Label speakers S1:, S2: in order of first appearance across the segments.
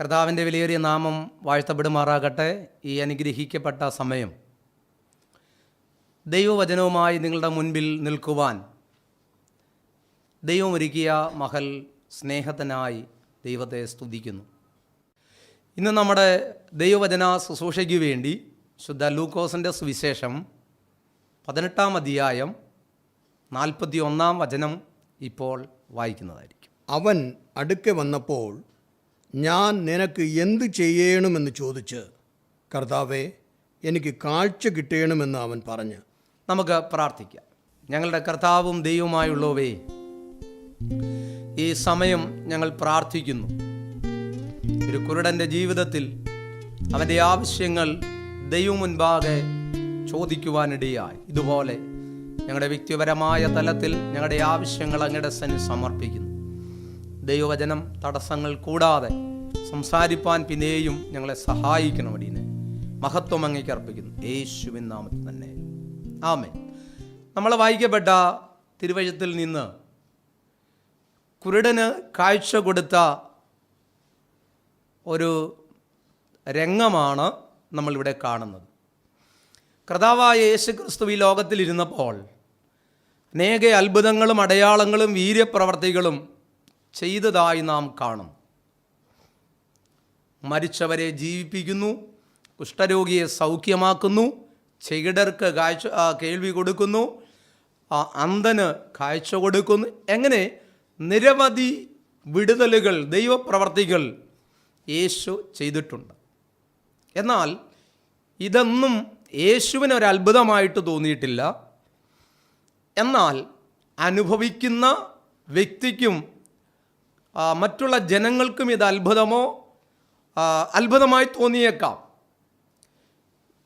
S1: കർത്താവിന്റെ വിലയേറിയ നാമം വാഴ്ത്തപ്പെടുമാറാകട്ടെ. ഈ അനുഗ്രഹിക്കപ്പെട്ട സമയം. ദൈവവചനവുമായി നിങ്ങളുടെ മുൻപിൽ നിൽക്കുവാൻ ദൈവമൊരുക്കിയ മഹൽ സ്നേഹത്തിനായി ദൈവത്തെ സ്തുതിക്കുന്നു. ഇന്ന് നമ്മുടെ ദൈവവചന ശുശ്രൂഷയ്ക്ക് വേണ്ടി ശുദ്ധ ലൂക്കോസിന്റെ സുവിശേഷം പതിനെട്ടാം അധ്യായം നാൽപ്പത്തി ഒന്നാം വചനം ഇപ്പോൾ വായിക്കുന്നതായിരിക്കും.
S2: അവൻ അടുക്കെ വന്നപ്പോൾ ഞാൻ നിനക്ക് എന്ത് ചെയ്യണമെന്ന് ചോദിച്ച് കർത്താവെ എനിക്ക് കാഴ്ച കിട്ടണമെന്ന് അവൻ പറഞ്ഞു.
S1: നമുക്ക് പ്രാർത്ഥിക്കാം. ഞങ്ങളുടെ കർത്താവും ദൈവവുമായുള്ളവേ ഈ സമയം ഞങ്ങൾ പ്രാർത്ഥിക്കുന്നു. ഒരു കുരുടന്റെ ജീവിതത്തിൽ അവന്റെ ആവശ്യങ്ങൾ ദൈവം മുൻപാകെ ചോദിക്കുവാനിടയായി. ഇതുപോലെ ഞങ്ങളുടെ വ്യക്തിപരമായ തലത്തിൽ ഞങ്ങളുടെ ആവശ്യങ്ങൾ അങ്ങയുടെ സന്നിധി സമർപ്പിക്കുന്നു. ദൈവവചനം തടസ്സങ്ങൾ കൂടാതെ സംസാരിപ്പാൻ പിന്നെയും ഞങ്ങളെ സഹായിക്കണം അടീനെ മഹത്വം അങ്ങേക്ക് അർപ്പിക്കുന്നു. യേശുവിൻ നാമത്തിൽ തന്നെ. ആമേ നമ്മൾ വായിക്കപ്പെട്ട തിരുവചത്തിൽ നിന്ന് കുരുടന് കാഴ്ച കൊടുത്ത ഒരു രംഗമാണ് നമ്മളിവിടെ കാണുന്നത്. കർത്താവായ യേശു ക്രിസ്തു ഈ ലോകത്തിലിരുന്നപ്പോൾ അനേക അത്ഭുതങ്ങളും അടയാളങ്ങളും വീര്യപ്രവർത്തികളും ചെയ്തതായി നാം കാണും. മരിച്ചവരെ ജീവിപ്പിക്കുന്നു കുഷ്ഠരോഗിയെ സൗഖ്യമാക്കുന്നു ചെകിടർക്ക് കാഴ്ച കേൾവി കൊടുക്കുന്നു അന്ധന് കാഴ്ച കൊടുക്കുന്നു. എങ്ങനെ? നിരവധി വിടുതലുകൾ ദൈവപ്രവർത്തികൾ യേശു ചെയ്തിട്ടുണ്ട്. എന്നാൽ ഇതൊന്നും യേശുവിനൊരത്ഭുതമായിട്ട് തോന്നിയിട്ടില്ല. എന്നാൽ അനുഭവിക്കുന്ന വ്യക്തിക്കും മറ്റുള്ള ജനങ്ങൾക്കും ഇത് അത്ഭുതമോ അത്ഭുതമായി തോന്നിയേക്കാം.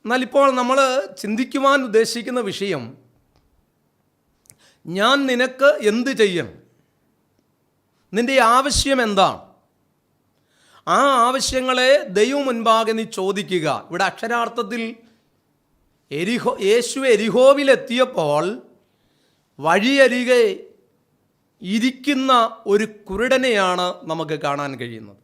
S1: എന്നാൽ ഇപ്പോൾ നമ്മൾ ചിന്തിക്കുവാൻ ഉദ്ദേശിക്കുന്ന വിഷയം ഞാൻ നിനക്ക് എന്ത് ചെയ്യും നിന്റെ ആവശ്യം എന്താണ്? ആ ആവശ്യങ്ങളെ ദൈവം മുൻപാകെ നീ ചോദിക്കുക. ഇവിടെ അക്ഷരാർത്ഥത്തിൽ എരിഹോ യേശു എരിഹോവിലെത്തിയപ്പോൾ വഴിയരികെ ഇരിക്കുന്ന ഒരു കുരുടനെയാണ് നമുക്ക് കാണാൻ കഴിയുന്നത്.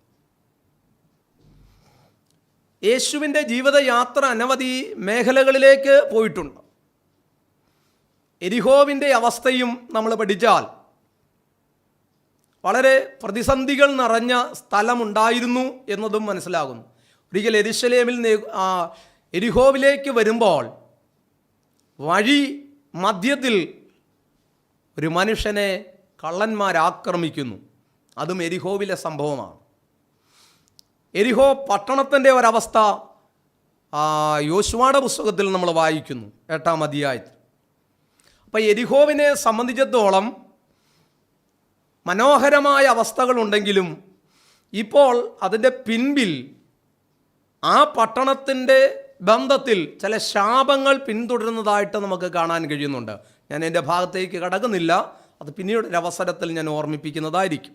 S1: യേശുവിന്റെ ജീവിതയാത്ര അനവധി മേഖലകളിലേക്ക് പോയിട്ടുണ്ട്. എരിഹോവിന്റെ അവസ്ഥയും നമ്മൾ പഠിച്ചാൽ വളരെ പ്രതിസന്ധികൾ നിറഞ്ഞ സ്ഥലമുണ്ടായിരുന്നു എന്നതും മനസ്സിലാകുന്നു. ഒരിക്കൽ എരിശലേമിൽ എരിഹോവിലേക്ക് വരുമ്പോൾ വഴി മധ്യത്തിൽ ഒരു മനുഷ്യനെ കള്ളന്മാരാക്രമിക്കുന്നു. അതും എരിഹോവിലെ സംഭവമാണ്. എരിഹോ പട്ടണത്തിന്റെ ഒരവസ്ഥ ആ, യോശുവയുടെ പുസ്തകത്തിൽ നമ്മൾ വായിക്കുന്നു എട്ടാം അധ്യായത്തിൽ. അപ്പം എരിഹോവിനെ സംബന്ധിച്ചിടത്തോളം മനോഹരമായ അവസ്ഥകളുണ്ടെങ്കിലും ഇപ്പോൾ അതിന്റെ പിൻപിൽ ആ പട്ടണത്തിന്റെ ബന്ധത്തിൽ ചില ശാപങ്ങൾ പിന്തുടരുന്നതായിട്ട് നമുക്ക് കാണാൻ കഴിയുന്നുണ്ട്. ഞാൻ എന്റെ ഭാഗത്തേക്ക് കടക്കുന്നില്ല. അത് പിന്നീട് ഒരു അവസരത്തിൽ ഞാൻ ഓർമ്മിപ്പിക്കുന്നതായിരിക്കും.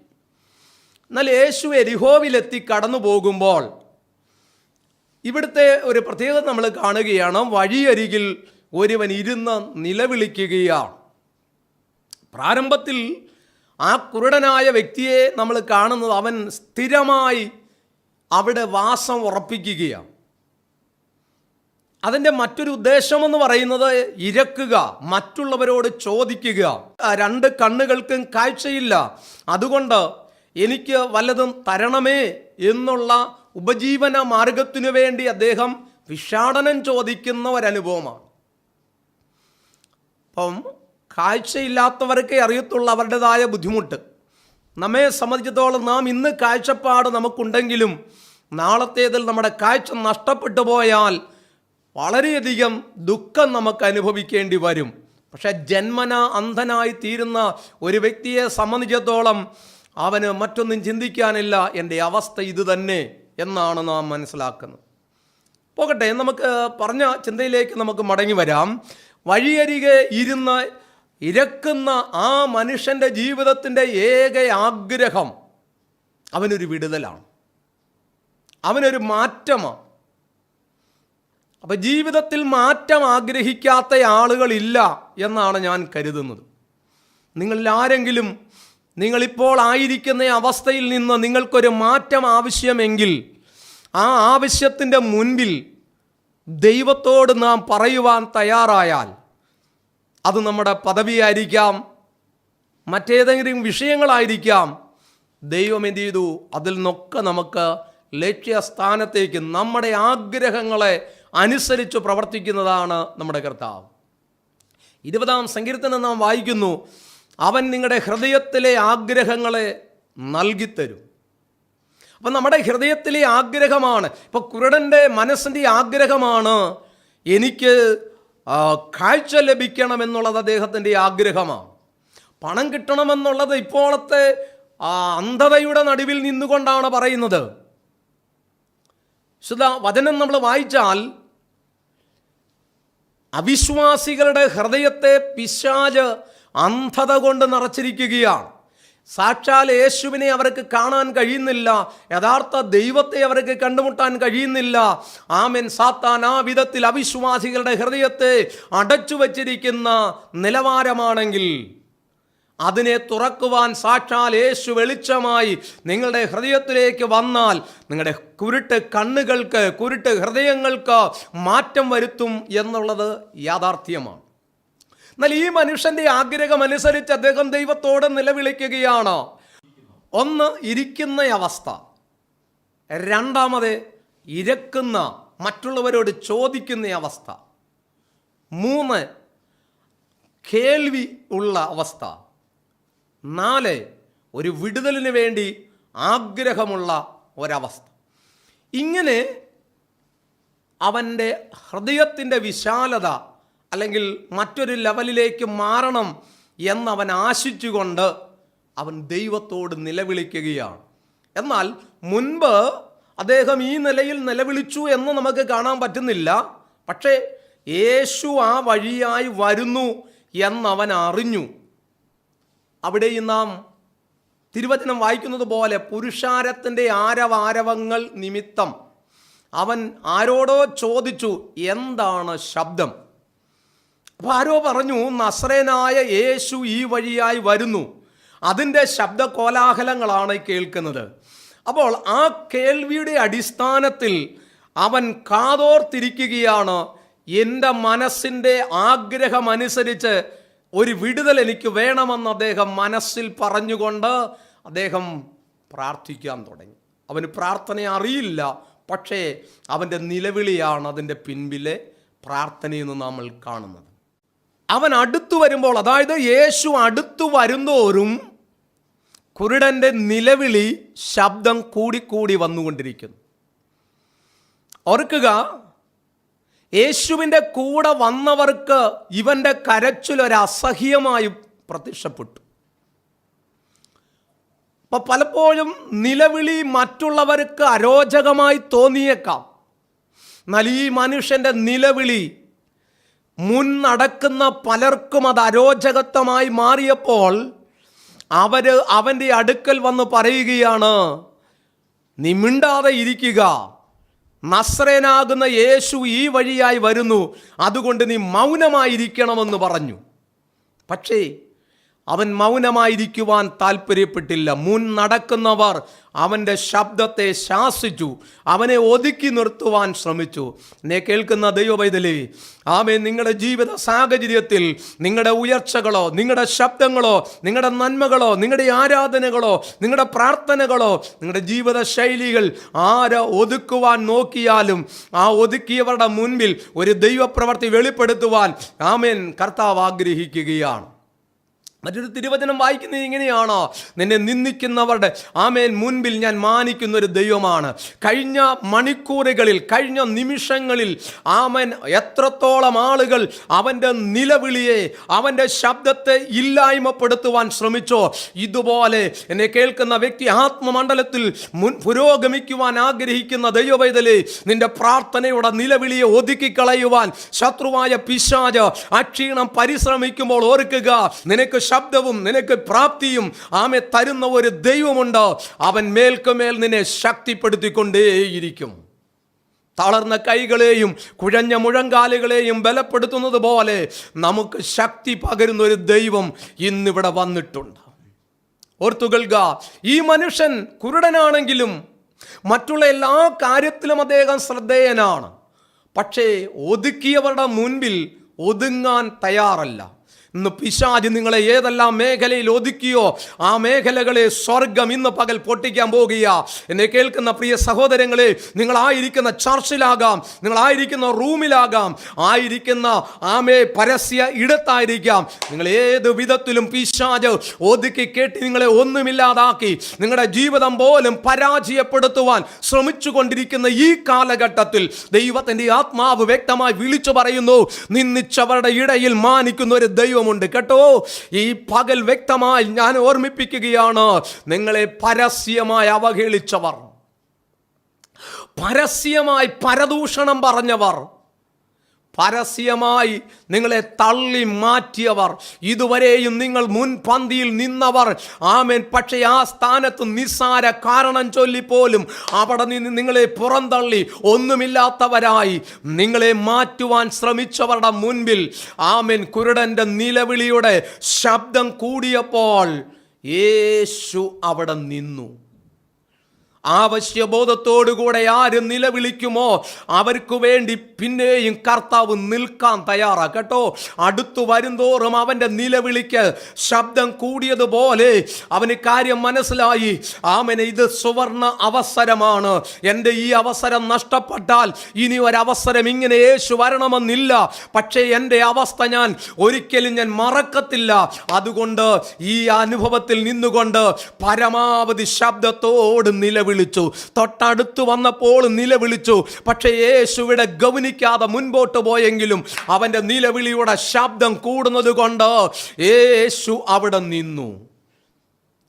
S1: എന്നാൽ യേശു എരിഹോവിലെത്തി കടന്നു പോകുമ്പോൾ ഇവിടുത്തെ ഒരു പ്രത്യേകത നമ്മൾ കാണുകയാണ്. വഴിയരികിൽ ഒരുവൻ ഇരുന്ന് നിലവിളിക്കുകയാണ്. പ്രാരംഭത്തിൽ ആ കുരുടനായ വ്യക്തിയെ നമ്മൾ കാണുന്നത് അവൻ സ്ഥിരമായി അവിടെ വാസം ഉറപ്പിക്കുകയാണ്. അതിന്റെ മറ്റൊരു ഉദ്ദേശമെന്ന് പറയുന്നത് ഇരക്കുക മറ്റുള്ളവരോട് ചോദിക്കുക. രണ്ട് കണ്ണുകൾക്കും കാഴ്ചയില്ല. അതുകൊണ്ട് എനിക്ക് വല്ലതും തരണമേ എന്നുള്ള ഉപജീവന മാർഗത്തിനു വേണ്ടി അദ്ദേഹം വിഷാടനം ചോദിക്കുന്ന ഒരനുഭവമാണ്. അപ്പം കാഴ്ചയില്ലാത്തവർക്കേ അറിയത്തുള്ള അവരുടേതായ ബുദ്ധിമുട്ട്. നമ്മെ സംബന്ധിച്ചിടത്തോളം നാം ഇന്ന് കാഴ്ചപ്പാട് നമുക്കുണ്ടെങ്കിലും നാളത്തേതിൽ നമ്മുടെ കാഴ്ച നഷ്ടപ്പെട്ടു പോയാൽ വളരെയധികം ദുഃഖം നമുക്ക് അനുഭവിക്കേണ്ടി വരും. പക്ഷെ ജന്മന അന്ധനായി തീരുന്ന ഒരു വ്യക്തിയെ സംബന്ധിച്ചിടത്തോളം അവന് മറ്റൊന്നും ചിന്തിക്കാനില്ല. എന്റെ അവസ്ഥ ഇത് തന്നെ എന്നാണ് നാം മനസ്സിലാക്കുന്നത്. പോകട്ടെ നമുക്ക് പറഞ്ഞ ചിന്തയിലേക്ക് നമുക്ക് മടങ്ങി വരാം. വഴിയരികെ ഇരുന്ന് ഇരക്കുന്ന ആ മനുഷ്യന്റെ ജീവിതത്തിന്റെ ഏക ആഗ്രഹം അവനൊരു വിടുതലാണ്. അവനൊരു മാറ്റമാണ്. അപ്പം ജീവിതത്തിൽ മാറ്റം ആഗ്രഹിക്കാത്ത ആളുകളില്ല എന്നാണ് ഞാൻ കരുതുന്നത്. നിങ്ങളിൽ ആരെങ്കിലും നിങ്ങളിപ്പോൾ ആയിരിക്കുന്ന അവസ്ഥയിൽ നിന്ന് നിങ്ങൾക്കൊരു മാറ്റം ആവശ്യമെങ്കിൽ ആ ആവശ്യത്തിന്റെ മുൻപിൽ ദൈവത്തോട് നാം പറയുവാൻ തയ്യാറായാൽ അത് നമ്മുടെ പദവിയായിരിക്കാം മറ്റേതെങ്കിലും വിഷയങ്ങളായിരിക്കാം. ദൈവം എന്ത് ചെയ്തു? അതിൽ നിന്നൊക്കെ നമുക്ക് ലക്ഷ്യസ്ഥാനത്തേക്ക് നമ്മുടെ ആഗ്രഹങ്ങളെ അനുസരിച്ച് പ്രവർത്തിക്കുന്നതാണ് നമ്മുടെ കർത്താവ്. ഇരുപതാം സങ്കീർത്തനം നാം വായിക്കുന്നു അവൻ നിങ്ങളുടെ ഹൃദയത്തിലെ ആഗ്രഹങ്ങളെ നൽകിത്തരും. അപ്പം നമ്മുടെ ഹൃദയത്തിലെ ആഗ്രഹമാണ് ഇപ്പോൾ കുരുടന്റെ മനസ്സിന്റെ ആഗ്രഹമാണ് എനിക്ക് കാഴ്ച ലഭിക്കണമെന്നുള്ളത് അദ്ദേഹത്തിന്റെ ആഗ്രഹമാണ്. പണം കിട്ടണമെന്നുള്ളത് ഇപ്പോഴത്തെ അന്ധതയുടെ നടുവിൽ നിന്നുകൊണ്ടാണ് പറയുന്നത്. വിശുദ്ധ വചനം നമ്മൾ വായിച്ചാൽ അവിശ്വാസികളുടെ ഹൃദയത്തെ പിശാജ് അന്ധത കൊണ്ട് നിറച്ചിരിക്കുകയാണ്. സാക്ഷാൽ യേശുവിനെ അവർക്ക് കാണാൻ കഴിയുന്നില്ല. യഥാർത്ഥ ദൈവത്തെ അവർക്ക് കണ്ടുമുട്ടാൻ കഴിയുന്നില്ല. ആമൻ. സാത്താൻ ആ വിധത്തിൽ അവിശ്വാസികളുടെ ഹൃദയത്തെ അടച്ചു വച്ചിരിക്കുന്ന നിലവാരമാണെങ്കിൽ അതിനെ തുറക്കുവാൻ സാക്ഷാൽ യേശു വെളിച്ചമായി നിങ്ങളുടെ ഹൃദയത്തിലേക്ക് വന്നാൽ നിങ്ങളുടെ കുരുട്ട് കണ്ണുകൾക്ക് കുരുട്ട് ഹൃദയങ്ങൾക്ക് മാറ്റം വരുത്തും എന്നുള്ളത് യാഥാർത്ഥ്യമാണ്. എന്നാൽ ഈ മനുഷ്യന്റെ ആഗ്രഹമനുസരിച്ച് അദ്ദേഹം ദൈവത്തോട് നിലവിളിക്കുകയാണ്. ഒന്ന് ഇരിക്കുന്ന അവസ്ഥ. രണ്ടാമത് ഇരക്കുന്ന മറ്റുള്ളവരോട് ചോദിക്കുന്ന അവസ്ഥ. മൂന്ന് കേൾവി ഉള്ള അവസ്ഥ. നാല് ഒരു വിടുതലിന് വേണ്ടി ആഗ്രഹമുള്ള ഒരവസ്ഥ. ഇങ്ങനെ അവന്റെ ഹൃദയത്തിന്റെ വിശാലത അല്ലെങ്കിൽ മറ്റൊരു ലെവലിലേക്ക് മാറണം എന്നവൻ ആശിച്ചുകൊണ്ട് അവൻ ദൈവത്തോട് നിലവിളിക്കുകയാണ്. എന്നാൽ മുൻപ് അദ്ദേഹം ഈ നിലയിൽ നിലവിളിച്ചു എന്ന് നമുക്ക് കാണാൻ പറ്റുന്നില്ല. പക്ഷേ യേശു ആ വഴിയായി വരുന്നു എന്നവൻ അറിഞ്ഞു. അവിടെയും നാം തിരുവചനം വായിക്കുന്നത് പോലെ പുരുഷാരത്തിന്റെ ആരവാരവങ്ങൾ നിമിത്തം അവൻ ആരോടോ ചോദിച്ചു എന്താണ് ശബ്ദം? അപ്പോൾ ആരോ പറഞ്ഞു നസ്രനായ യേശു ഈ വഴിയായി വരുന്നു. അതിന്റെ ശബ്ദ കോലാഹലങ്ങളാണ് കേൾക്കുന്നത്. അപ്പോൾ ആ കേൾവിയുടെ അടിസ്ഥാനത്തിൽ അവൻ കാതോർത്തിരിക്കുകയാണ്. എന്റെ മനസ്സിന്റെ ആഗ്രഹമനുസരിച്ച് ഒരു വിടുതൽ എനിക്ക് വേണമെന്ന് അദ്ദേഹം മനസ്സിൽ പറഞ്ഞുകൊണ്ട് അദ്ദേഹം പ്രാർത്ഥിക്കാൻ തുടങ്ങി. അവന് പ്രാർത്ഥന അറിയില്ല പക്ഷേ അവന്റെ നിലവിളിയാണ് അതിന്റെ പിൻപിലെ പ്രാർത്ഥനയെന്ന് നമ്മൾ കാണുന്നത്. അവൻ അടുത്തു വരുമ്പോൾ അതായത് യേശു അടുത്തു വരുന്തോറും കുരുടന്റെ നിലവിളി ശബ്ദം കൂടിക്കൂടി വന്നുകൊണ്ടിരിക്കുന്നു. ഓർക്കുക യേശുവിന്റെ കൂടെ വന്നവർക്ക് ഇവന്റെ കരച്ചിലൊരു അസഹ്യമായി പ്രത്യക്ഷപ്പെട്ടു. അപ്പൊ പലപ്പോഴും നിലവിളി മറ്റുള്ളവർക്ക് അരോചകമായി തോന്നിയേക്കാം. എന്നാൽ ഈ മനുഷ്യന്റെ നിലവിളി മുൻ നടക്കുന്ന പലർക്കും അത് അരോചകത്വമായി മാറിയപ്പോൾ അവർ അവന്റെ അടുക്കൽ വന്ന് പറയുകയാണ് നിമിണ്ടാതെ ഇരിക്കുക. നസ്രേനാകുന്ന യേശു ഈ വഴിയായി വരുന്നു. അതുകൊണ്ട് നീ മൗനമായിരിക്കണമെന്ന് പറഞ്ഞു. പക്ഷേ അവൻ മൗനമായിരിക്കുവാൻ താല്പര്യപ്പെട്ടില്ല മുൻ നടക്കുന്നവർ അവന്റെ ശബ്ദത്തെ ശാസിച്ചു. അവനെ ഒതുക്കി നിർത്തുവാൻ ശ്രമിച്ചു. എന്നെ കേൾക്കുന്ന ദൈവവൈതലി ആമേ നിങ്ങളുടെ ജീവിത സാഹചര്യത്തിൽ നിങ്ങളുടെ ഉയർച്ചകളോ നിങ്ങളുടെ ശബ്ദങ്ങളോ നിങ്ങളുടെ നന്മകളോ നിങ്ങളുടെ ആരാധനകളോ നിങ്ങളുടെ പ്രാർത്ഥനകളോ നിങ്ങളുടെ ജീവിത ശൈലികൾ ആര ഒതുക്കുവാൻ നോക്കിയാലും ആ ഒതുക്കിയവരുടെ മുൻപിൽ ഒരു ദൈവപ്രവർത്തി വെളിപ്പെടുത്തുവാൻ ആമേൻ കർത്താവ് ആഗ്രഹിക്കുകയാണ്. മറ്റൊരു തിരുവചനം വായിക്കുന്നത് ഇങ്ങനെയാണോ. നിന്നെ നിന്ദിക്കുന്നവരുടെ ആമേൻ മുൻപിൽ ഞാൻ മാനിക്കുന്ന ഒരു ദൈവമാണ്. കഴിഞ്ഞ മണിക്കൂറുകളിൽ കഴിഞ്ഞ നിമിഷങ്ങളിൽ ആമൻ എത്രത്തോളം ആളുകൾ അവന്റെ നിലവിളിയെ അവന്റെ ശബ്ദത്തെ ഇല്ലായ്മപ്പെടുത്തുവാൻ ശ്രമിച്ചോ ഇതുപോലെ എന്നെ കേൾക്കുന്ന വ്യക്തി ആത്മമണ്ഡലത്തിൽ മുൻ പുരോഗമിക്കുവാൻ ആഗ്രഹിക്കുന്ന ദൈവവൈതലേ നിന്റെ പ്രാർത്ഥനയുടെ നിലവിളിയെ ഒതുക്കിക്കളയുവാൻ ശത്രുവായ പിശാജ് അക്ഷീണം പരിശ്രമിക്കുമ്പോൾ ഓർക്കുക നിനക്ക് ശബ്ദവും നിനക്ക് പ്രാപ്തിയും ആമെ തരുന്ന ഒരു ദൈവമുണ്ട്. അവൻ മേൽക്കുമേൽ നിന്നെ ശക്തിപ്പെടുത്തിക്കൊണ്ടേയിരിക്കും. തളർന്ന കൈകളെയും കുഴഞ്ഞ മുഴങ്കാലുകളെയും ബലപ്പെടുത്തുന്നത് പോലെ നമുക്ക് ശക്തി പകരുന്ന ഒരു ദൈവം ഇന്നിവിടെ വന്നിട്ടുണ്ട്. ഓർത്തുകൾക ഈ മനുഷ്യൻ കുരുടനാണെങ്കിലും മറ്റുള്ള എല്ലാ കാര്യത്തിലും അദ്ദേഹം ശ്രദ്ധേയനാണ്. പക്ഷേ ഒതുക്കിയവരുടെ മുൻപിൽ ഒതുങ്ങാൻ തയ്യാറല്ല. ഇന്ന് പിശാജ് നിങ്ങളെ ഏതെല്ലാം മേഖലയിൽ ഒതുക്കിയോ ആ മേഖലകളെ സ്വർഗം ഇന്ന് പകൽ പൊട്ടിക്കാൻ പോകുക എന്നെ കേൾക്കുന്ന പ്രിയ സഹോദരങ്ങളെ നിങ്ങളായിരിക്കുന്ന ചർച്ചിലാകാം നിങ്ങളായിരിക്കുന്ന റൂമിലാകാം ആയിരിക്കുന്ന ആമേ പരസ്യ ഇടത്തായിരിക്കാം. നിങ്ങൾ ഏത് വിധത്തിലും പിശാജ് ഒതുക്കി കേട്ടി നിങ്ങളെ ഒന്നുമില്ലാതാക്കി നിങ്ങളുടെ ജീവിതം പോലും പരാജയപ്പെടുത്തുവാൻ ശ്രമിച്ചു കൊണ്ടിരിക്കുന്ന ഈ കാലഘട്ടത്തിൽ ദൈവത്തിന്റെ ആത്മാവ് വ്യക്തമായി വിളിച്ചു പറയുന്നു നിന്നിച്ചവരുടെ ഇടയിൽ മാനിക്കുന്ന ഒരു ദൈവമുണ്ട് കേട്ടോ. ഈ പകൽ വ്യക്തമായി ഞാൻ ഓർമ്മിപ്പിക്കുകയാണ്. നിങ്ങളെ പരസ്യമായി അവഹേളിച്ചവർ. പരസ്യമായി പരദൂഷണം പറഞ്ഞവർ. പരസ്യമായി നിങ്ങളെ തള്ളി മാറ്റിയവർ. ഇതുവരെയും നിങ്ങൾ മുൻപന്തിയിൽ നിന്നവർ. ആമേൻ. പക്ഷേ ആ സ്ഥാനത്ത് നിസ്സാര കാരണം ചൊല്ലിപ്പോലും അവിടെ നിന്ന് നിങ്ങളെ പുറന്തള്ളി ഒന്നുമില്ലാത്തവരായി. നിങ്ങളെ മാറ്റുവാൻ ശ്രമിച്ചവരുടെ മുൻപിൽ ആമേൻ. കുരുടന്റെ നിലവിളിയുടെ ശബ്ദം കൂടിയപ്പോൾ യേശു അവിടെ നിന്നു. ആവശ്യബോധത്തോടുകൂടെ ആര് നിലവിളിക്കുമോ? അവർക്ക് വേണ്ടി പിന്നെയും കർത്താവ് നിൽക്കാൻ തയ്യാറാ. കേട്ടോ? അടുത്തു വരുംതോറും അവന്റെ നിലവിളിക്ക് ശബ്ദം കൂടിയതുപോലെ അവന് കാര്യം മനസ്സിലായി. ആമന ഇത് സുവർണ അവസരമാണ്. എന്റെ ഈ അവസരം നഷ്ടപ്പെട്ടാൽ ഇനി ഒരവസരം ഇങ്ങനെ യേശു വരണമെന്നില്ല. പക്ഷേ എന്റെ അവസ്ഥ ഞാൻ ഒരിക്കലും ഞാൻ മറക്കത്തില്ല. അതുകൊണ്ട് ഈ അനുഭവത്തിൽ നിന്നുകൊണ്ട് പരമാവധി ശബ്ദത്തോട് നിലവിളിച്ചു തൊട്ടടുത്ത് വന്നപ്പോൾ നിലവിളിച്ചു. പക്ഷേ യേശുവിടെ ഗവനിക്കാതെ മുൻപോട്ട് പോയെങ്കിലും അവന്റെ നിലവിളിയുടെ ശബ്ദം കൂടുന്നത് കൊണ്ട് യേശു അവിടെ നിന്നു.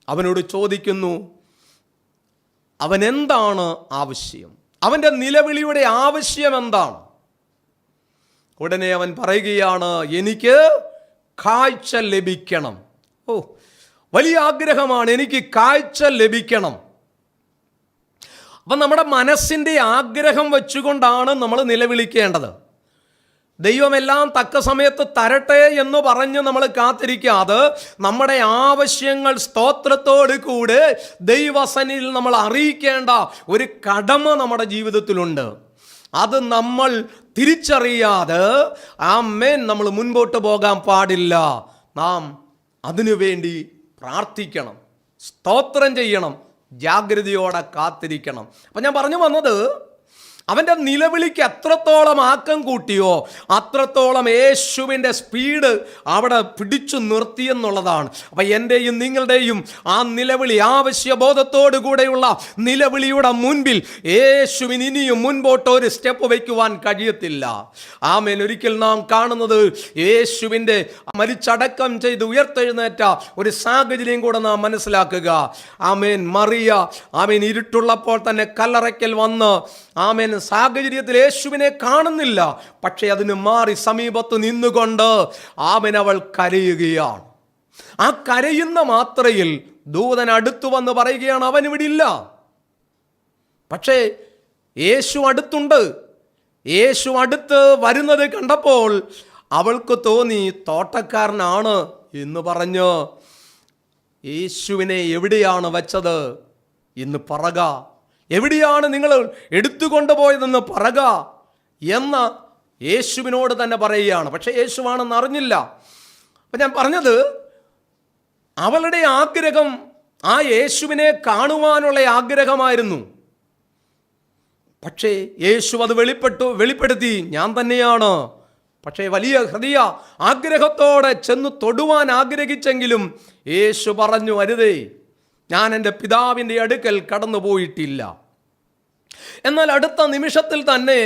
S1: അവനോട് ചോദിക്കുന്നു അവൻ എന്താണ് ആവശ്യം? അവന്റെ നിലവിളിയുടെ ആവശ്യം എന്താണ്? ഉടനെ അവൻ പറയുകയാണ് എനിക്ക് കാഴ്ച ലഭിക്കണം. ഓ വലിയ ആഗ്രഹമാണ്. എനിക്ക് കാഴ്ച ലഭിക്കണം. അപ്പം നമ്മുടെ മനസ്സിന്റെ ആഗ്രഹം വെച്ചുകൊണ്ടാണ് നമ്മൾ നിലവിളിക്കേണ്ടത്. ദൈവമെല്ലാം തക്ക സമയത്ത് തരട്ടെ എന്ന് പറഞ്ഞ് നമ്മൾ കാത്തിരിക്കാതെ നമ്മുടെ ആവശ്യങ്ങൾ സ്തോത്രത്തോട് കൂടെ ദൈവസനിൽ നമ്മൾ അറിയിക്കേണ്ട ഒരു കടമ നമ്മുടെ ജീവിതത്തിലുണ്ട്. അത് നമ്മൾ തിരിച്ചറിയാതെ ആ മേൻ നമ്മൾ മുൻപോട്ട് പോകാൻ പാടില്ല. നാം അതിനുവേണ്ടി പ്രാർത്ഥിക്കണം. സ്തോത്രം ചെയ്യണം. ജാഗ്രതയോടെ കാത്തിരിക്കണം. അപ്പം ഞാൻ പറഞ്ഞു വന്നത് അവന്റെ നിലവിളിക്ക് എത്രത്തോളം ആക്കം കൂട്ടിയോ അത്രത്തോളം യേശുവിന്റെ സ്പീഡ് അവിടെ പിടിച്ചു നിർത്തിയെന്നുള്ളതാണ് അപ്പം എന്റെയും നിങ്ങളുടെയും ആ നിലവിളി ആവശ്യബോധത്തോടു കൂടെയുള്ള നിലവിളിയുടെ മുൻപിൽ യേശുവിന് ഇനിയും മുൻപോട്ട് ഒരു സ്റ്റെപ്പ് വയ്ക്കുവാൻ കഴിയത്തില്ല. ആമേൻ. ഒരിക്കൽ നാം കാണുന്നത് യേശുവിന്റെ മരിച്ചടക്കം ചെയ്ത് ഉയർത്തെഴുന്നേറ്റ ഒരു സാഹചര്യം കൂടെ നാം മനസ്സിലാക്കുക. ആമേൻ. മറിയ ആമേൻ. ഇരുട്ടുള്ളപ്പോൾ തന്നെ കല്ലറയ്ക്കൽ വന്ന് ആമേൻ സാഹചര്യത്തിൽ യേശുവിനെ കാണുന്നില്ല. പക്ഷേ അതിന് മാറി സമീപത്ത് നിന്നുകൊണ്ട് ആമൻ അവൾ കരയുകയാണ്. ആ കരയുന്ന മാത്രയിൽ ദൂതൻ അടുത്തു വന്ന് പറയുകയാണ് അവൻ ഇവിടെ ഇല്ല. പക്ഷേ യേശു അടുത്തുണ്ട്. യേശു അടുത്ത് വരുന്നത് കണ്ടപ്പോൾ അവൾക്ക് തോന്നി തോട്ടക്കാരനാണ് എന്ന് പറഞ്ഞ് യേശുവിനെ എവിടെയാണ് വച്ചത്? എന്ന് പറക. എവിടെയാണ് നിങ്ങൾ എടുത്തുകൊണ്ടുപോയതെന്ന് പറക എന്ന യേശുവിനോട് തന്നെ പറയുകയാണ്. പക്ഷേ യേശുവാണെന്ന് അറിഞ്ഞില്ല. അപ്പം ഞാൻ പറഞ്ഞത് അവളുടെ ആഗ്രഹം ആ യേശുവിനെ കാണുവാനുള്ള ആഗ്രഹമായിരുന്നു. പക്ഷേ യേശു അത് വെളിപ്പെട്ടു വെളിപ്പെടുത്തി ഞാൻ തന്നെയാണ്. പക്ഷേ വലിയ ഹൃദയ ആഗ്രഹത്തോടെ ചെന്ന് തൊടുവാൻ ആഗ്രഹിച്ചെങ്കിലും യേശു പറഞ്ഞു അരുതേ ഞാൻ എന്റെ പിതാവിന്റെ അടുക്കൽ കടന്നു കടന്നുപോയിട്ടില്ല. എന്നാൽ അടുത്ത നിമിഷത്തിൽ തന്നെ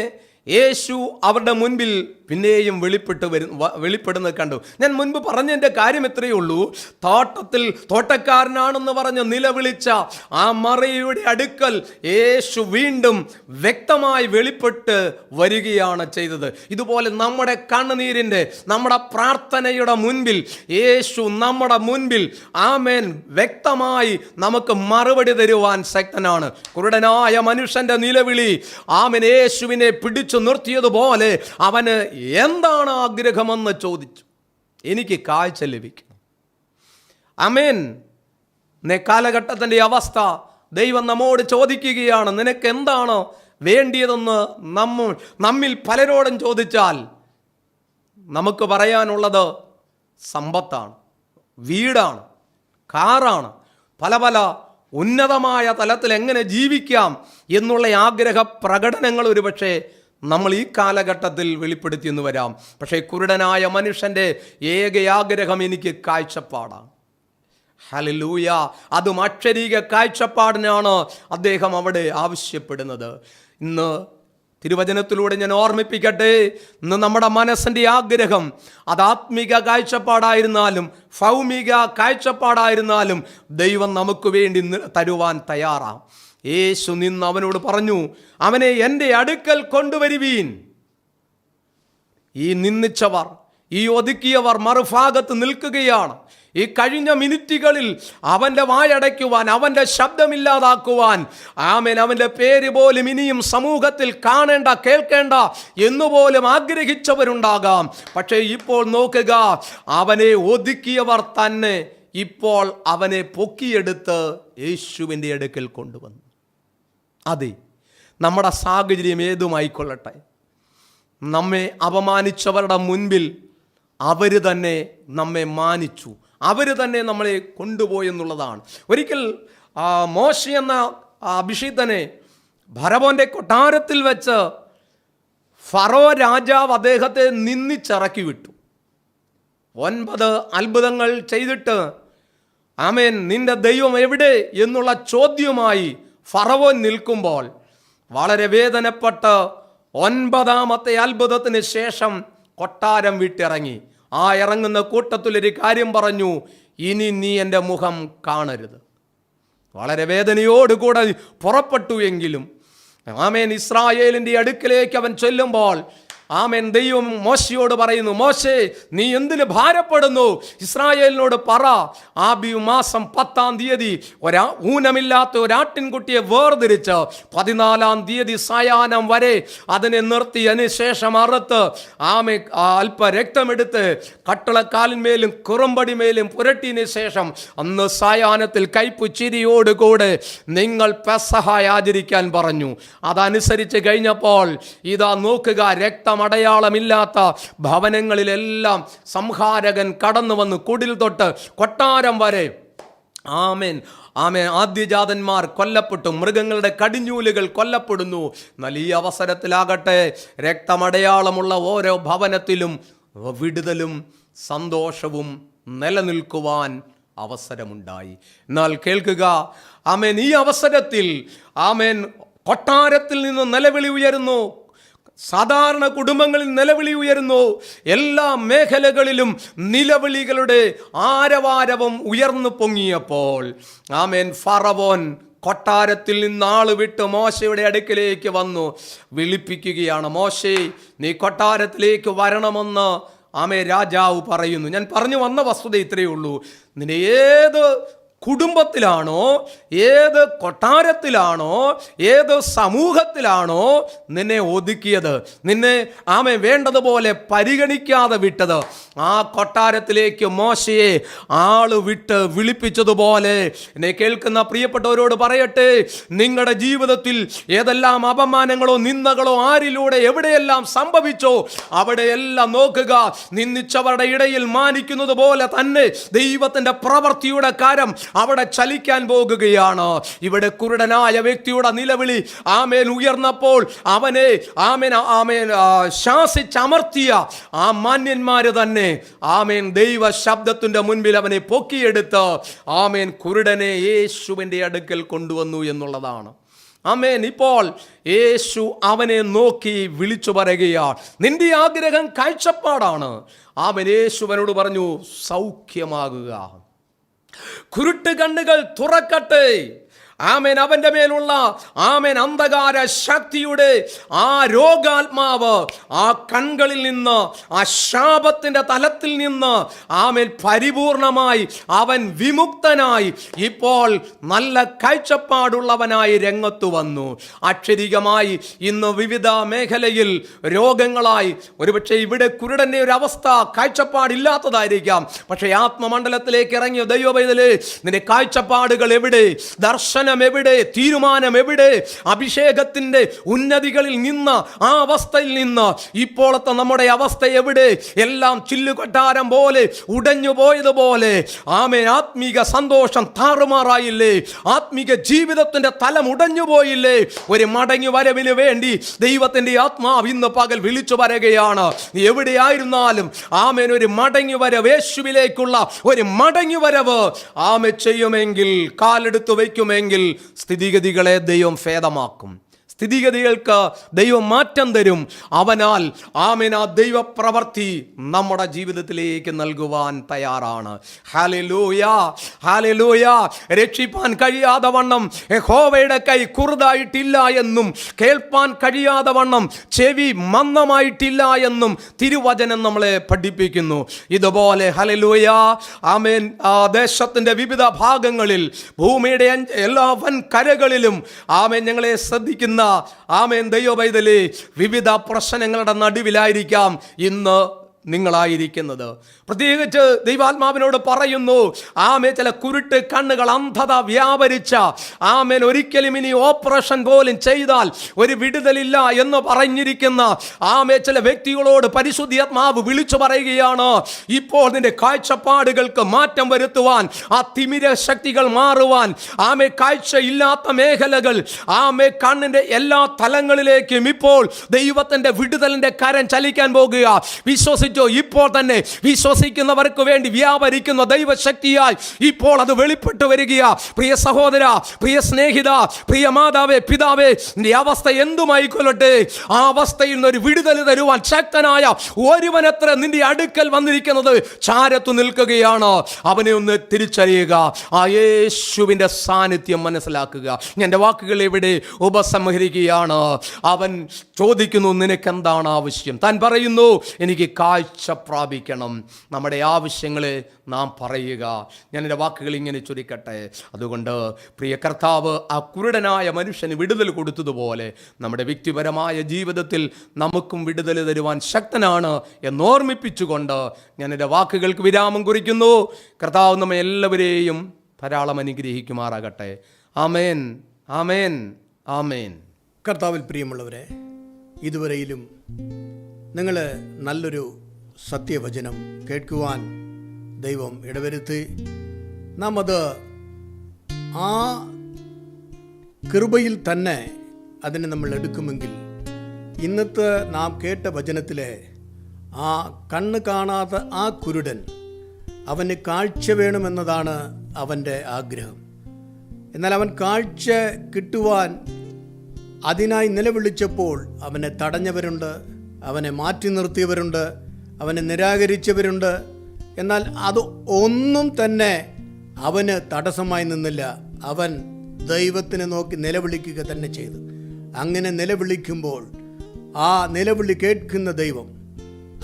S1: യേശു അവരുടെ മുൻപിൽ പിന്നെയും വെളിപ്പെട്ട് വരും വെളിപ്പെടുന്നത് കണ്ടു. ഞാൻ മുൻപ് പറഞ്ഞതിന്റെ കാര്യം ഇത്രയേ ഉള്ളൂ. തോട്ടത്തിൽ തോട്ടക്കാരനാണെന്ന് പറഞ്ഞ് നിലവിളിച്ച ആ മറിയുടെ അടുക്കൽ യേശു വീണ്ടും വ്യക്തമായി വെളിപ്പെട്ട് വരികയാണ് ചെയ്തത്. ഇതുപോലെ നമ്മുടെ കണ്ണുനീരിന്റെ നമ്മുടെ പ്രാർത്ഥനയുടെ മുൻപിൽ യേശു നമ്മുടെ മുൻപിൽ ആമേൻ വ്യക്തമായി നമുക്ക് മറുപടി തരുവാൻ ശക്തനാണ്. കുരുടനായ മനുഷ്യന്റെ നിലവിളി ആമേൻ യേശുവിനെ പിടിച്ചു നിർത്തിയതുപോലെ അവന് എന്താണ് ആഗ്രഹമെന്ന് ചോദിച്ചു. എനിക്ക് കാഴ്ച ലഭിക്കണം അമേൻ. കാലഘട്ടത്തിന്റെ അവസ്ഥ ദൈവം നമ്മോട് ചോദിക്കുകയാണ് നിനക്ക് എന്താണ് വേണ്ടിയതെന്ന് നമ്മൾ നമ്മിൽ പലരോടും ചോദിച്ചാൽ നമുക്ക് പറയാനുള്ളത് സമ്പത്താണ് വീടാണ് കാറാണ്. പല പല ഉന്നതമായ തലത്തിൽ എങ്ങനെ ജീവിക്കാം എന്നുള്ള ആഗ്രഹ പ്രകടനങ്ങൾ ഒരുപക്ഷെ നമ്മൾ ഈ കാലഘട്ടത്തിൽ വെളിപ്പെടുത്തിയെന്ന് വരാം. പക്ഷേ കുരുടനായ മനുഷ്യന്റെ ഏകയാഗ്രഹം എനിക്ക് കാഴ്ചപ്പാടാണ് ഹലലൂയ അതും അക്ഷരീക കാഴ്ചപ്പാടിനാണ് അദ്ദേഹം അവിടെ ആവശ്യപ്പെടുന്നത്. ഇന്ന് തിരുവചനത്തിലൂടെ ഞാൻ ഓർമ്മിപ്പിക്കട്ടെ ഇന്ന് നമ്മുടെ മനസ്സിന്റെ ആഗ്രഹം അത് ആത്മിക കാഴ്ചപ്പാടായിരുന്നാലും ഭൗമിക കാഴ്ചപ്പാടായിരുന്നാലും ദൈവം നമുക്ക് വേണ്ടി തരുവാൻ തയ്യാറാം. യേശു നിന്ന് അവനോട് പറഞ്ഞു അവനെ എന്റെ അടുക്കൽ കൊണ്ടുവരുവീൻ. ഈ നിന്നിച്ചവർ ഈ ഒതുക്കിയവർ മറുഭാഗത്ത് നിൽക്കുകയാണ്. ഈ കഴിഞ്ഞ മിനിറ്റുകളിൽ അവന്റെ വായടയ്ക്കുവാൻ അവന്റെ ശബ്ദമില്ലാതാക്കുവാൻ ആമേൻ അവന്റെ പേര് പോലും ഇനിയും സമൂഹത്തിൽ കാണേണ്ട കേൾക്കേണ്ട എന്നുപോലും ആഗ്രഹിച്ചവരുണ്ടാകാം. പക്ഷേ ഇപ്പോൾ നോക്കുക അവനെ ഒതുക്കിയവർ തന്നെ ഇപ്പോൾ അവനെ പൊക്കിയെടുത്ത് യേശുവിന്റെ അടുക്കൽ കൊണ്ടുവന്നു. അതെ നമ്മുടെ സാഹചര്യം ഏതുമായിക്കൊള്ളട്ടെ? നമ്മെ അപമാനിച്ചവരുടെ മുൻപിൽ അവർ തന്നെ നമ്മെ മാനിച്ചു. അവർ തന്നെ നമ്മളെ കൊണ്ടുപോയി എന്നുള്ളതാണ്. ഒരിക്കൽ മോശി എന്ന അഭിഷിതനെ ഭരവോന്റെ കൊട്ടാരത്തിൽ വെച്ച് ഫറോ രാജാവ് അദ്ദേഹത്തെ നിന്നിച്ചിറക്കി വിട്ടു. ഒൻപത് അത്ഭുതങ്ങൾ ചെയ്തിട്ട് ആമേൻ നിന്റെ ദൈവം എവിടെ? എന്നുള്ള ചോദ്യവുമായി ഫറവോൻ നിൽക്കുമ്പോൾ വളരെ വേദനപ്പെട്ട് ഒൻപതാമത്തെ അത്ഭുതത്തിന് ശേഷം കൊട്ടാരം വിട്ടിറങ്ങി. ആ ഇറങ്ങുന്ന കൂട്ടത്തിൽ ഒരു കാര്യം പറഞ്ഞു ഇനി നീ എന്റെ മുഖം കാണരുത്. വളരെ വേദനയോടുകൂടെ പുറപ്പെട്ടു എങ്കിലും ആമേൻ ഇസ്രായേലിന്റെ അടുക്കിലേക്ക് അവൻ ചെല്ലുമ്പോൾ ആമേൻ. ദൈവം മോശയോട് പറയുന്നു മോശേ നീ എന്തിന് ഭാരപ്പെടുന്നു? ഇസ്രായേലിനോട് പറ. ആബി മാസം പത്താം തീയതി ഒരാ ഊനമില്ലാത്ത ഒരാട്ടിൻകുട്ടിയെ വേർതിരിച്ച് പതിനാലാം തീയതി സായാഹ്നം വരെ അതിനെ നിർത്തി. അതിനുശേഷം അറുത്ത് ആമെ അല്പ രക്തമെടുത്ത് കട്ടളക്കാലിന്മേലും കുറുമ്പടിമേലും പുരട്ടിയതിനു ശേഷം അന്ന് സായാഹ്നത്തിൽ കയ്പു ചിരിയോടുകൂടെ നിങ്ങൾ പെസഹായി ആചരിക്കാൻ പറഞ്ഞു. അതനുസരിച്ച് കഴിഞ്ഞപ്പോൾ ഇതാ നോക്കുക രക്തമടയാളമില്ലാത്ത ഭവനങ്ങളിലെല്ലാം സംഹാരകൻ കടന്നു വന്ന് കുടിൽ തൊട്ട് കൊട്ടാരം വരെ. ആമേൻ. ആമേ ആദ്യജാതന്മാർ കൊല്ലപ്പെട്ടു. മൃഗങ്ങളുടെ കടിഞ്ഞൂലുകൾ കൊല്ലപ്പെടുന്നു. എന്നാൽ ഈ അവസരത്തിലാകട്ടെ. രക്തമടയാളമുള്ള ഓരോ ഭവനത്തിലും വിടുതലും സന്തോഷവും നിലനിൽക്കുവാൻ അവസരമുണ്ടായി. എന്നാൽ കേൾക്കുക ആമേൻ ഈ അവസരത്തിൽ ആമേൻ കൊട്ടാരത്തിൽ നിന്ന് നിലവിളി ഉയരുന്നു. സാധാരണ കുടുംബങ്ങളിൽ നിലവിളി ഉയരുന്നു. എല്ലാ മേഖലകളിലും നിലവിളികളുടെ ആരവാരവം ഉയർന്നു പൊങ്ങിയപ്പോൾ ആമേൻ ഫറവോൻ കൊട്ടാരത്തിൽ നിന്ന് ആൾ വിട്ട് മോശയുടെ അടുക്കിലേക്ക് വന്നു. വിളിപ്പിക്കുകയാണ് മോശേ നീ കൊട്ടാരത്തിലേക്ക് വരണമെന്ന് ആമേ രാജാവ് പറയുന്നു. ഞാൻ പറഞ്ഞു വന്ന വസ്തുത ഇത്രയേ ഉള്ളൂ. നിന്നെ ഏത് കുടുംബത്തിലാണോ? ഏത് കൊട്ടാരത്തിലാണോ? ഏത് സമൂഹത്തിലാണോ നിന്നെ ഒതുക്കിയത്? നിന്നെ ആമെ വേണ്ടതുപോലെ പരിഗണിക്കാതെ വിട്ടത്. ആ കൊട്ടാരത്തിലേക്ക് മോശയെ ആൾ വിട്ട് വിളിപ്പിച്ചതുപോലെ എന്നെ കേൾക്കുന്ന പ്രിയപ്പെട്ടവരോട് പറയട്ടെ. നിങ്ങളുടെ ജീവിതത്തിൽ ഏതെല്ലാം അപമാനങ്ങളോ നിന്ദകളോ ആരിലൂടെ എവിടെയെല്ലാം സംഭവിച്ചോ അവിടെയെല്ലാം നോക്കുക. നിന്ദിച്ചവരുടെ ഇടയിൽ മാനിക്കുന്നത് പോലെ തന്നെ ദൈവത്തിന്റെ പ്രവൃത്തിയുടെ കാരം അവിടെ ചലിക്കാൻ പോകുകയാണ്. ഇവിടെ കുരുടനായ വ്യക്തിയുടെ നിലവിളി ആമേൻ ഉയർന്നപ്പോൾ അവനെ ആമേൻ ആമേൻ ശാസിച്ചമർത്തിയ ആ മാന്യന്മാര് തന്നെ ആമേൻ ദൈവ ശബ്ദത്തിന്റെ മുൻപിൽ അവനെ പൊക്കിയെടുത്ത് ആമേൻ കുരുടനെ യേശുവിന്റെ അടുക്കൽ കൊണ്ടുവന്നു എന്നുള്ളതാണ്. ആമേൻ ഇപ്പോൾ യേശു അവനെ നോക്കി വിളിച്ചു പറയുകയാണ്. നിന്റെ ആഗ്രഹം കാഴ്ചപ്പാടാണ്. ആമൻ യേശുവനോട് പറഞ്ഞു സൗഖ്യമാകുക. കുരുട്ട് കണ്ണുകൾ തുറക്കട്ടെ. ആമേൻ. അവന്റെ മേലുള്ള ആമേൻ. അന്ധകാര ശക്തിയുടെ ആ രോഗാത്മാവ് ആ കൺകളിൽ നിന്ന് ആ ശാപത്തിന്റെ തലത്തിൽ നിന്ന് ആമേൻ പരിപൂർണമായി അവൻ വിമുക്തനായി ഇപ്പോൾ നല്ല കാഴ്ചപ്പാടുള്ളവനായി രംഗത്തു വന്നു. അക്ഷരികമായി ഇന്ന് വിവിധ മേഖലയിൽ രോഗങ്ങളായി ഒരുപക്ഷെ ഇവിടെ കുരുടന്റെ ഒരു അവസ്ഥ കാഴ്ചപ്പാടില്ലാത്തതായിരിക്കാം. പക്ഷേ ആത്മമണ്ഡലത്തിലേക്ക് ഇറങ്ങിയ? ദൈവവൈതലേ നിന്റെ കാഴ്ചപ്പാടുകൾ എവിടെ? ദർശനം എവിടെ തീരുമാനം എവിടെ അഭിഷേകത്തിന്റെ ഉന്നതികളിൽ നിന്ന് ആ അവസ്ഥയിൽ നിന്ന് ഇപ്പോഴത്തെ നമ്മുടെ അവസ്ഥ എവിടെ? എല്ലാം ചില്ലുകൊട്ടാരം പോലെ ഉടഞ്ഞു പോയതുപോലെ ആമേ ആത്മീക സന്തോഷം താറുമാറായില്ലേ? ആത്മീക ജീവിതത്തിന്റെ തലം ഉടഞ്ഞു പോയില്ലേ ഒരു മടങ്ങി വരവിന് വേണ്ടി ദൈവത്തിന്റെ ആത്മാവ് ഇന്ന് പകൽ വിളിച്ചു വരകയാണ്. എവിടെയായിരുന്നാലും ആമേൻ ഒരു മടങ്ങി വരവ് യേശുവിലേക്കുള്ള ഒരു മടങ്ങി വരവ് ആമ ചെയ്യുമെങ്കിൽ കാലെടുത്ത് വയ്ക്കുമെങ്കിൽ സ്ഥിതിഗതികളെ ദൈവം ഭേദമാക്കും. സ്ഥിതിഗതികൾക്ക് ദൈവം മാറ്റം തരും. അവനാൽ ആമേന ദൈവപ്രവർത്തി നമ്മുടെ ജീവിതത്തിലേക്ക് നൽകുവാൻ തയ്യാറാണ്. ഹാലലൂയ ഹാലലൂയ രക്ഷിപ്പാൻ കഴിയാതെ വണ്ണം ഹോവയുടെ കൈ കുറുതായിട്ടില്ല എന്നും കേൾപ്പാൻ കഴിയാതെ വണ്ണം ചെവി മന്ദമായിട്ടില്ല എന്നും തിരുവചനം നമ്മളെ പഠിപ്പിക്കുന്നു. ഇതുപോലെ ഹലലൂയ ആമേൻ. ദേശത്തിന്റെ വിവിധ ഭാഗങ്ങളിൽ ഭൂമിയുടെ എല്ലാ വൻ കരകളിലും ആമേൻ ഞങ്ങളെ ശ്രദ്ധിക്കുന്ന ആമേൻ. ദൈവപൈതലേ വിവിധ പ്രശ്നങ്ങളുടെ നടുവിലായിരിക്കാം ഇന്ന് നിങ്ങളായിരിക്കുന്നത്. പ്രത്യേകിച്ച് ദൈവാത്മാവിനോട് പറയുന്നു ആമേ ചില കുരുട്ട് കണ്ണുകൾ അന്ധത വ്യാപരിച്ച ആമേൻ ഒരിക്കലും ഇനി ഓപ്പറേഷൻ പോലും ചെയ്താൽ ഒരു വിടുതലില്ല എന്ന് പറഞ്ഞിരിക്കുന്ന ആമേ ചില വ്യക്തികളോട് പരിശുദ്ധിയാത്മാവ് വിളിച്ചു പറയുകയാണ്. ഇപ്പോൾ നിന്റെ കാഴ്ചപ്പാടുകൾക്ക് മാറ്റം വരുത്തുവാൻ ആ തിമിര ശക്തികൾ മാറുവാൻ ആമേ കാഴ്ച ഇല്ലാത്ത മേഖലകൾ ആമേ കണ്ണിന്റെ എല്ലാ തലങ്ങളിലേക്കും ഇപ്പോൾ ദൈവത്തിന്റെ വിടുതലിന്റെ കരം ചലിക്കാൻ പോകുക. വിശ്വസിച്ചോ ഇപ്പോൾ തന്നെ വിശ്വസിക്കുന്നവർക്ക് വേണ്ടി വ്യാപരിക്കുന്ന ദൈവശക്തിയായി ഇപ്പോൾ അത് വെളിപ്പെട്ടു വരികയാ. പ്രിയ സഹോദര പ്രിയ സ്നേഹിത പ്രിയ മാതാവേ പിതാവേ നിന്റെ അവസ്ഥ എന്തുമായിക്കൊള്ളട്ടെ? ആ അവസ്ഥയിൽ നിന്ന് ഒരു വിടുതൽ തരുവാൻ ശക്തനായ ഒരുവനത്ര നിന്റെ അടുക്കൽ വന്നിരിക്കുന്നത് ചാരത്തു നിൽക്കുകയാണ്. അവനെ ഒന്ന് തിരിച്ചറിയുക. ആ യേശുവിന്റെ സാന്നിധ്യം മനസ്സിലാക്കുക. എന്റെ വാക്കുകൾ ഇവിടെ ഉപസംഹരിക്കുകയാണ്. അവൻ ചോദിക്കുന്നു നിനക്ക് എന്താണ് ആവശ്യം? താൻ പറയുന്നു എനിക്ക് കാഴ്ച പ്രാപിക്കണം നമ്മുടെ ആവശ്യങ്ങൾ നാം പറയുക. ഞാൻ എന്റെ വാക്കുകൾ ഇങ്ങനെ ചുരുക്കട്ടെ. അതുകൊണ്ട് പ്രിയ കർത്താവ് ആ കുരുടനായ മനുഷ്യന് വിടുതൽ കൊടുത്തതുപോലെ നമ്മുടെ വ്യക്തിപരമായ ജീവിതത്തിൽ നമുക്കും വിടുതൽ തരുവാൻ ശക്തനാണ് എന്നോർമ്മിപ്പിച്ചുകൊണ്ട് ഞാൻ എന്റെ വാക്കുകൾക്ക് വിരാമം കുറിക്കുന്നു. കർത്താവ് നമ്മെ എല്ലാവരെയും ധാരാളം അനുഗ്രഹിക്കുമാറാകട്ടെ. ആമേൻ. ആമേൻ. ആമേൻ.
S2: കർത്താവിൽ പ്രിയമുള്ളവരെ ഇതുവരെയിലും നിങ്ങൾ നല്ലൊരു സത്യവചനം കേൾക്കുവാൻ ദൈവം ഇടവരുത്തി. നാം അത് ആ കൃപയിൽ തന്നെ അതിനെ നമ്മൾ എടുക്കുമെങ്കിൽ ഇന്നത്തെ നാം കേട്ട വചനത്തിലെ ആ കണ്ണ് കാണാത്ത ആ കുരുടൻ അവന് കാഴ്ച വേണമെന്നതാണ് അവന്റെ ആഗ്രഹം. എന്നാൽ അവൻ കാഴ്ച കിട്ടുവാൻ അതിനായി നിലവിളിച്ചപ്പോൾ അവനെ തടഞ്ഞവരുണ്ട് അവനെ മാറ്റി നിർത്തിയവരുണ്ട് അവനെ നിരാകരിച്ചവരുണ്ട്. എന്നാൽ അത് ഒന്നും തന്നെ അവന് തടസ്സമായി നിന്നില്ല. അവൻ ദൈവത്തിനെ നോക്കി നിലവിളിക്കുക തന്നെ ചെയ്തു. അങ്ങനെ നിലവിളിക്കുമ്പോൾ ആ നിലവിളി കേൾക്കുന്ന ദൈവം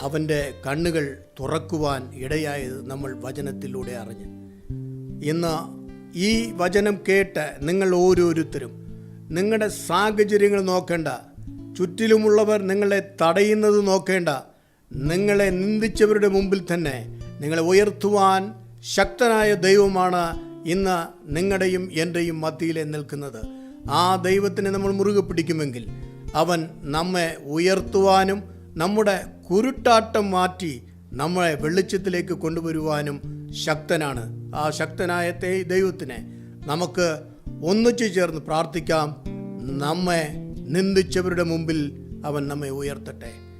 S2: അവന്റെ കണ്ണുകൾ തുറക്കുവാൻ ഇടയായത് നമ്മൾ വചനത്തിലൂടെ അറിഞ്ഞു. ഇന്ന് ഈ വചനം കേട്ട് നിങ്ങൾ ഓരോരുത്തരും നിങ്ങളുടെ സാഹചര്യങ്ങൾ നോക്കേണ്ട ചുറ്റിലുമുള്ളവർ നിങ്ങളെ തടയുന്നത് നോക്കേണ്ട നിങ്ങളെ നിന്ദിച്ചവരുടെ മുമ്പിൽ തന്നെ നിങ്ങളെ ഉയർത്തുവാൻ ശക്തനായ ദൈവമാണ് ഇന്ന് നിങ്ങളുടെയും എന്റെയും മധ്യയിലെ നിൽക്കുന്നത്. ആ ദൈവത്തിനെ നമ്മൾ മുറുകെ പിടിക്കുമെങ്കിൽ അവൻ നമ്മെ ഉയർത്തുവാനും നമ്മുടെ കുരുട്ടാട്ടം മാറ്റി നമ്മളെ വെളിച്ചത്തിലേക്ക് കൊണ്ടുവരുവാനും ശക്തനാണ്. ആ ശക്തനായ ദൈവത്തിനെ നമുക്ക് ഒന്നിച്ചു ചേർന്ന് പ്രാർത്ഥിക്കാം. നമ്മെ നിന്ദിച്ചവരുടെ മുമ്പിൽ അവൻ നമ്മെ ഉയർത്തട്ടെ.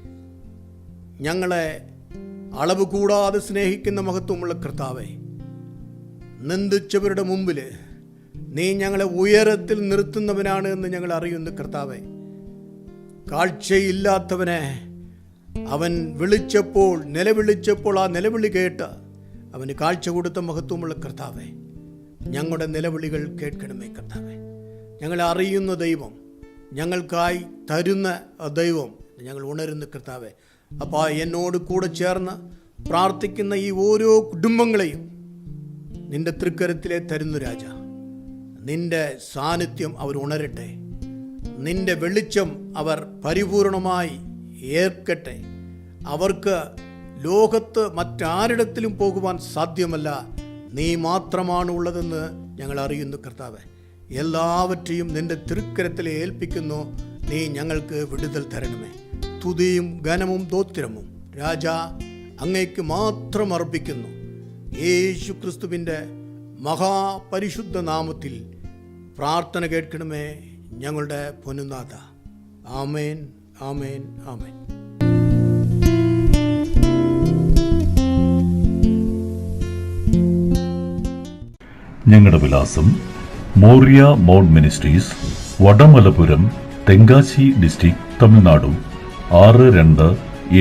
S2: ഞങ്ങളെ അളവ് കൂടാതെ സ്നേഹിക്കുന്ന മഹത്വമുള്ള കർത്താവെ നിന്ദിച്ചവരുടെ മുമ്പിൽ നീ ഞങ്ങളെ ഉയരത്തിൽ നിർത്തുന്നവനാണ് എന്ന് ഞങ്ങൾ അറിയുന്നു കർത്താവെ. കാഴ്ചയില്ലാത്തവനെ അവൻ വിളിച്ചപ്പോൾ നിലവിളിച്ചപ്പോൾ ആ നിലവിളി കേട്ട് അവന് കാഴ്ച കൊടുത്ത മഹത്വമുള്ള കർത്താവെ ഞങ്ങളുടെ നിലവിളികൾ കേൾക്കണമേ കർത്താവെ. ഞങ്ങളെ അറിയുന്ന ദൈവം ഞങ്ങൾക്കായി തരുന്ന ദൈവം ഞങ്ങൾ ഉണരുന്ന കർത്താവെ. അപ്പോൾ എന്നോട് കൂടെ ചേർന്ന് പ്രാർത്ഥിക്കുന്ന ഈ ഓരോ കുടുംബങ്ങളെയും നിന്റെ തൃക്കരത്തിലെ തരുന്നു രാജ. നിന്റെ സാന്നിധ്യം അവർ ഉണരട്ടെ. നിന്റെ വെളിച്ചം അവർ പരിപൂർണമായി ഏർക്കട്ടെ അവർക്ക് ലോകത്ത് മറ്റാരിടത്തിലും പോകുവാൻ സാധ്യമല്ല. നീ മാത്രമാണ് ഉള്ളതെന്ന് ഞങ്ങൾ അറിയുന്നു കർത്താവ്. എല്ലാവറ്റെയും നിന്റെ തിരുക്കരത്തിൽ ഏൽപ്പിക്കുന്നു. നീ ഞങ്ങൾക്ക് വിടുതൽ തരണമേ. തുതിയും ഘനവും ദോത്രമും രാജ അങ്ങേക്ക് മാത്രം അർപ്പിക്കുന്നു. യേശു ക്രിസ്തുവിന്റെ മഹാപരിശുദ്ധ നാമത്തിൽ പ്രാർത്ഥന കേൾക്കണമേ ഞങ്ങളുടെ പൊന്നുനാഥ. ആമേൻ ആമേൻ ആമേൻ.
S3: ഞങ്ങളുടെ വിലാസം Moriah mount ministries Vadamalapuram Tenkasi district Tamil Nadu. ആറ് രണ്ട്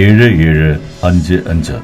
S3: ഏഴ് ഏഴ് അഞ്ച് അഞ്ച്.